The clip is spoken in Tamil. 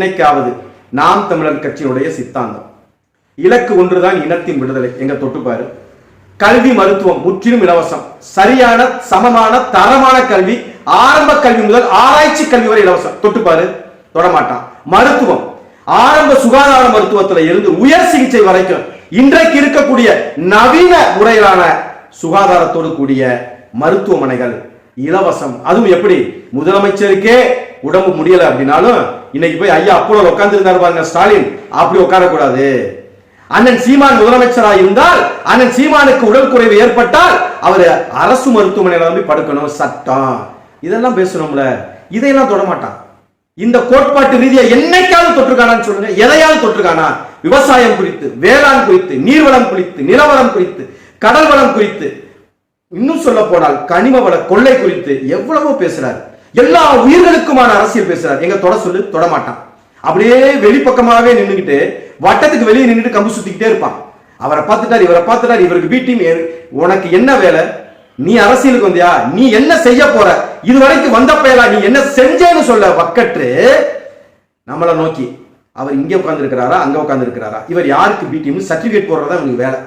என்னைக்காவது நாம் தமிழர் கட்சியினுடைய சித்தாந்தம். இலக்கு ஒன்றுதான் இனத்தின் விடுதலை. எங்க தொட்டுப்பாரு? கல்வி மருத்துவம் முற்றிலும் இலவசம். சரியான சமமான தரமான கல்வி ஆரம்ப கல்வி முதல் ஆராய்ச்சி கல்வி வரை இலவசம். தொட்டுப்பாரு? தொடமாட்டான். மருத்துவம். ஆரம்ப சுகாதார மருத்துவத்துல இருந்து உயர் சிகிச்சை வரைக்கும் இன்றைக்கு இருக்கக்கூடிய நவீன முறையிலான சுகாதாரத்தோடு கூடிய மருத்துவமனைகள். இலவசம். அதுவும் எப்படி? முதலமைச்சருக்கே உடம்பு முடியல அப்படின்னாலும் இன்னைக்கு போய் ஐயா அப்போலோ உட்கார்ந்து இருந்தாரு பாருங்க ஸ்டாலின். அப்படி உட்காரக்கூடாது. அண்ணன் சீமான் முதலமைச்சரா இருந்தால் அண்ணன் சீமானுக்கு உடல் குறைவு ஏற்பட்டால் அவர் அரசு மருத்துவமனையில வந்து படுக்கணும் சட்டம். இதெல்லாம் பேசணும்ல. இதையெல்லாம் தொட மாட்டான். இந்த கோட்பாட்டு ரீதியா என்னைக்காவது தொற்றுக்கானான்னு சொல்லுங்க. எதையாவது தொற்றுக்கானா விவசாயம் குறித்து வேளாண் குறித்து நீர்வளம் குறித்து நிலவரம் குறித்து கடல் வளம் குறித்து இன்னும் சொல்ல போனால் கனிம வள கொள்ளை குறித்து எவ்வளவோ பேசுறாரு. எல்லா உயிர்களுக்குமான அரசியல் பேசுறாரு. எங்க தொட சொல்லு தொட மாட்டான் அப்படியே வெளிப்பக்கமாவே நின்னுகிட்டு வட்டத்துக்கு வெளியே நின்றுட்டு கம்பு சுத்திக்கிட்டே இருப்பான். அவரை பார்த்துட்டார் இவரை பார்த்துட்டார் இவருக்கு வீட்டையும் உனக்கு என்ன வேலை? நீ அரசியலுக்கு வந்தியா? நீ என்ன செய்ய போற? இது வரைக்கும் வந்த பயலா நீ என்ன செஞ்சேன்னு சொல்ல வக்கற்று நம்மளை நோக்கி. அவர் இங்க உட்கார்ந்து இருக்கிறாரா அங்க உட்கார்ந்து இருக்கிறாரா இவர் யாருக்கு பி டீம் சர்டிபிகேட் போடுறதா இவங்களுக்கு வேலை.